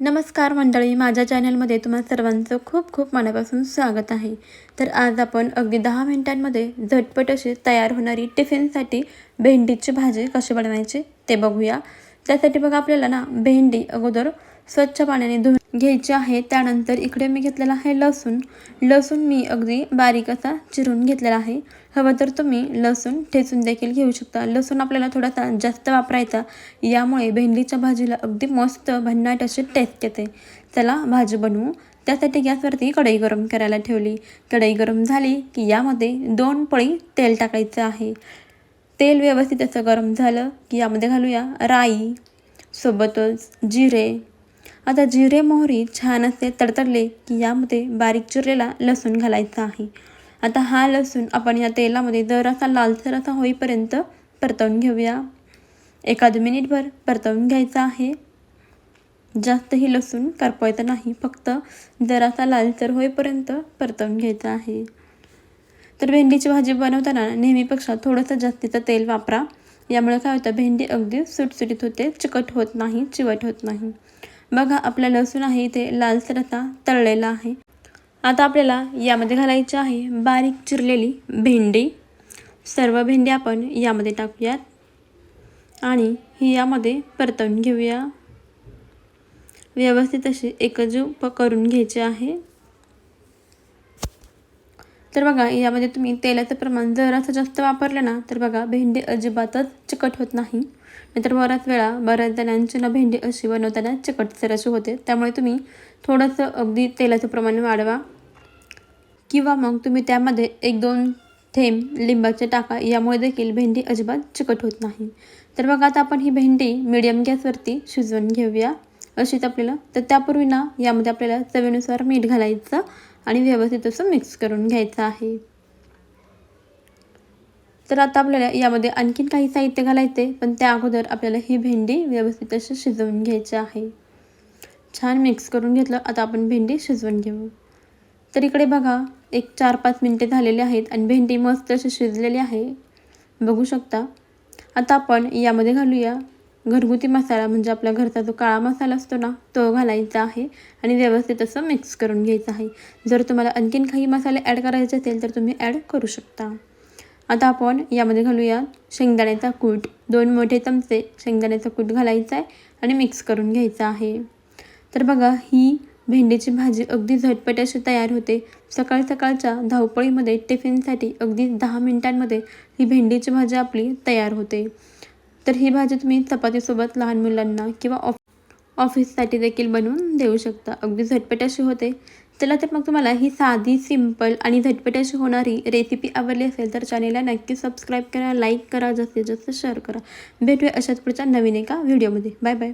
नमस्कार मंडळी माझ्या चॅनलमध्ये तुम्हा सर्वांचं खूप खूप मनापासून स्वागत आहे. तर आज आपण अगदी दहा मिनिटांमध्ये झटपट अशी तयार होणारी टिफिनसाठी भेंडीची भाजी कशी बनवायची ते बघूया. त्यासाठी बघा आपल्याला ना भेंडी अगोदर स्वच्छ पाण्याने धुवून घ्यायची आहे. त्यानंतर इकडे मी घेतलेला आहे लसूण. लसूण मी अगदी बारीक असा चिरून घेतलेला आहे. हवं तर तुम्ही लसूण ठेचून देखील घेऊ शकता. लसूण आपल्याला थोडासा जास्त वापरायचा. यामुळे भेंडीच्या भाजीला अगदी मस्त भन्नाट अशी टेस्ट येते. चला भाजी बनवू. त्यासाठी गॅसवरती कढई गरम करायला ठेवली. कढई गरम झाली की यामध्ये दोन पळी तेल टाकायचं आहे. तेल व्यवस्थित असं गरम झालं की यामध्ये घालूया राई सोबतच जिरे आता जिरे मोहरी छान असे तडतडले की यामध्ये बारीक चिरलेला लसूण घालायचा आहे. आता हा लसूण आपण या तेलामध्ये जरासा लालसर असा होईपर्यंत परतवून घेऊया. एखाद मिनिटभर परतवून घ्यायचा आहे. जास्तही लसूण करपवायचं नाही फक्त जरासा लालसर होईपर्यंत परतवून घ्यायचा आहे. तर भेंडीची भाजी बनवताना नेहमीपेक्षा थोडंसं जास्तीचं तेल वापरा. यामुळे काय होतं भेंडी अगदी सुटसुटीत होते चिकट होत नाही चिवट होत नाही. बघा आपला लसूण आहे इथे लालसर आता तळलेला आहे. आता आपल्याला यामध्ये घालायची आहे बारीक चिरलेली भेंडी. सर्व भेंडी आपण यामध्ये टाकूयात. आणि ही यामध्ये परतवून घेऊया. व्यवस्थित अशी एकजीव करून घ्यायची आहे. तर बघा यामध्ये तुम्ही तेलाचं प्रमाण जरासं जास्त वापरलं ना तर बघा भेंडी अजिबातच चिकट होत नाही. नाहीतर बऱ्याच वेळा बऱ्याच जणांची ना भेंडी अशी बनवताना चिकटसर अशी होते. त्यामुळे तुम्ही थोडंसं अगदी तेलाचं प्रमाण वाढवा. किंवा मग तुम्ही त्यामध्ये एक दोन थेंब लिंबाचे टाका. यामुळे देखील भेंडी अजिबात चिकट होत नाही. तर बघा आता आपण ही भेंडी मिडियम गॅसवरती शिजवून घेऊया. अशीच आपल्याला तर त्यापूर्वी ना यामध्ये आपल्याला चवीनुसार मीठ घालायचं. आणि व्यवस्थित असं मिक्स करून घ्यायचं आहे. तर आता आपल्याला यामध्ये आणखीन काही साहित्य घालायचे पण त्या अगोदर आपल्याला ही भेंडी व्यवस्थित अशी शिजवून घ्यायची आहे. छान मिक्स करून घेतलं आता आपण भेंडी शिजवून घेऊ. तर इकडे बघा एक चार पाच मिनटे झालेले आहेत आणि भेंडी मस्त अशी शिजलेली आहे. बघू शकता. आता आपण यामध्ये घालूया. घरगुती मसाला म्हणजे आपल्या घरचा जो काळा मसाला असतो ना तो घालायचा आहे आणि व्यवस्थित असं मिक्स करून घ्यायचं आहे. जर तुम्हाला आणखीन काही मसाले ॲड करायचे असेल तर तुम्ही ॲड करू शकता. आता आपण यामध्ये घालूया शेंगदाण्याचा कूट. दोन मोठे चमचे शेंगदाण्याचा कूट घालायचा आहे आणि मिक्स करून घ्यायचा आहे. तर बघा ही भेंडीची भाजी अगदी झटपट अशी तयार होते. सकाळ सकाळच्या धावपळीमध्ये टिफिनसाठी अगदी दहा मिनिटांमध्ये ही भेंडीची भाजी आपली तयार होते. तर ही भाजी तुम्ही चपातीसोबत लहान मुलांना किंवा ऑफ ऑफिससाठी देखील बनवून देऊ शकता. अगदी झटपट अशी होते. चला तर मग तुम्हाला ही साधी सिंपल आणि झटपट अशी होणारी रेसिपी आवडली असेल तर चॅनेलला नक्की सबस्क्राईब करा लाईक करा जास्तीत जास्त शेअर करा. भेटूया अशाच पुढच्या नवीन एका व्हिडिओमध्ये बाय बाय